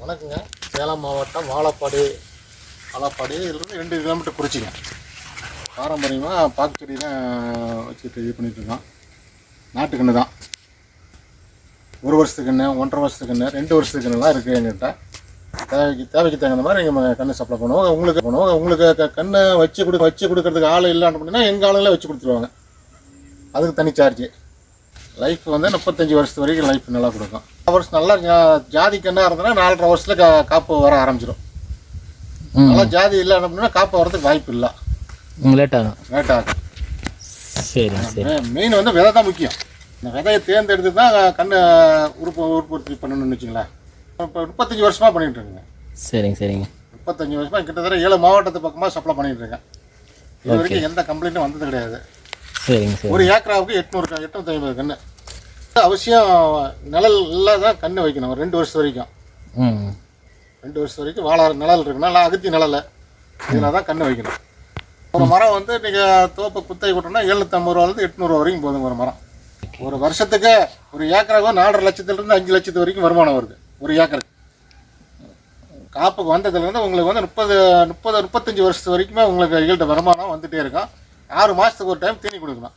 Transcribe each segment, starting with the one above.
வணக்கங்க. சேலம் மாவட்டம் வாழப்பாடி வாழப்பாடுலேருந்து ரெண்டு கிலோமீட்டர் குறிச்சிங்க. பாரம்பரியமாக பாக்கு செடி தான் வச்சுட்டு இது பண்ணிகிட்ருக்கோம் இருக்கோம். நாட்டுக்கன்று தான். ஒரு வருஷத்துக்கு கன்று ஒன்றரை வருஷத்துக்கு கன்று ரெண்டு வருஷத்துக்கு கன்றுலாம் இருக்குது எங்கிட்ட தேவைக்கு தேவைக்கு தகுந்த மாதிரி நீங்கள் கன்று சப்ளை பண்ணுவோம். உங்களுக்கு பண்ணுவோம். உங்களுக்கு கண்ணை வச்சு கொடு வச்சு கொடுக்கறதுக்கு ஆள் இல்லைன்னு அப்படின்னா எங்கள் ஆளுங்களே வச்சு கொடுத்துருவாங்க. அதுக்கு தனி சார்ஜ் லைஃப் வந்து முப்பத்தஞ்சு வருஷத்து வரைக்கும் லைஃப் நல்லா கொடுக்கும். வருஷம் நல்லா ஜாதி கண்ணா இருந்ததுன்னா நாலரை வருஷத்துல கா காப்பு வர ஆரம்பிச்சிடும் நல்லா ஜாதி இல்லை அப்படின்னா காப்பு வரதுக்கு வாய்ப்பு இல்லை. லேட் ஆகும். லேட் ஆகும். சரி மெயின் வந்து விதை தான் முக்கியம். இந்த விதையை தேர்ந்தெடுத்து தான் கண்ணு உறுப்பு உற்பத்தி பண்ணணும்னு வச்சுங்களேன் இப்போ முப்பத்தஞ்சு வருஷமாக பண்ணிட்டு இருக்கேங்க. சரிங்க சரிங்க. முப்பத்தஞ்சு வருஷமாக கிட்டத்தட்ட ஏழு மாவட்டத்து பக்கமாக சப்ளை பண்ணிட்டு இருக்கேன். இது வரைக்கும் எந்த கம்ப்ளைண்ட்டும் வந்தது கிடையாது. சரிங்க சரி ஒரு ஏக்கராவுக்கு எட்நூறு எட்நூத்தி ஐம்பது கன்று அவசியம் நிழல் தான் கன்று வைக்கணும். ஒரு ரெண்டு வருஷம் வரைக்கும். ரெண்டு வருஷம் வரைக்கும் வாழ நிழல் இருக்கணும் நல்லா அகத்தி நிழல். இதில் தான் கன்று வைக்கணும். ஒரு மரம் வந்து நீங்கள் தோப்பை குத்தகை கொட்டோம்னா எழுநூற்றம்பது ரூபாலேருந்து எட்நூறுவா வரைக்கும் போதுங்க ஒரு மரம். ஒரு வருஷத்துக்கு ஒரு ஏக்கராவுக்கு நாலரை லட்சத்துலேருந்து அஞ்சு லட்சத்து வரைக்கும் வருமானம் வருது ஒரு ஏக்கருக்கு. காப்புக்கு வந்ததுலேருந்து உங்களுக்கு வந்து முப்பது முப்பது முப்பத்தஞ்சு வருஷத்து வரைக்குமே உங்களுக்கு ஈல்டு வருமானம் வந்துட்டே இருக்கும். ஆறு மாதத்துக்கு ஒரு டைம் தீனி கொடுக்கணும்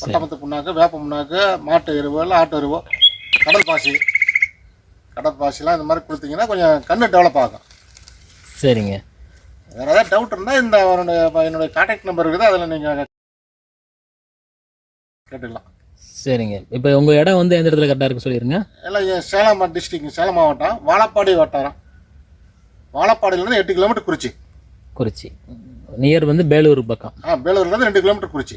பட்டமத்து புண்ணாக்கு வேப்ப புண்ணாக்கு மாட்டு எருவோ இல்லை ஆட்டு எருவோ கடல் பாசி. கடல் பாசிலாம் இந்த மாதிரி கொடுத்தீங்கன்னா கொஞ்சம் கண்ணு டெவலப் ஆகும். சரிங்க. வேறு ஏதாவது டவுட் இருந்தால் இந்த என்னுடைய என்னுடைய கான்டாக்ட் நம்பர் இருக்குது அதில் நீங்கள் கேட்டுக்கலாம். சரிங்க. இப்போ உங்கள் இடம் வந்து எந்த இடத்துல கரெக்டாக இருக்கு சொல்லிடுங்க எல்லாம் இங்க சேலம் டிஸ்ட்ரிக்ட் சேலம் மாவட்டம் வாழப்பாடி வட்டாரம். வாழப்பாடியிலேருந்து எட்டு கிலோமீட்டர் குறிச்சி குறிச்சி நியர் வந்து பேலூர் பக்கம். ஆ வேலூர்லேருந்து ரெண்டு கிலோமீட்டர் குறிச்சி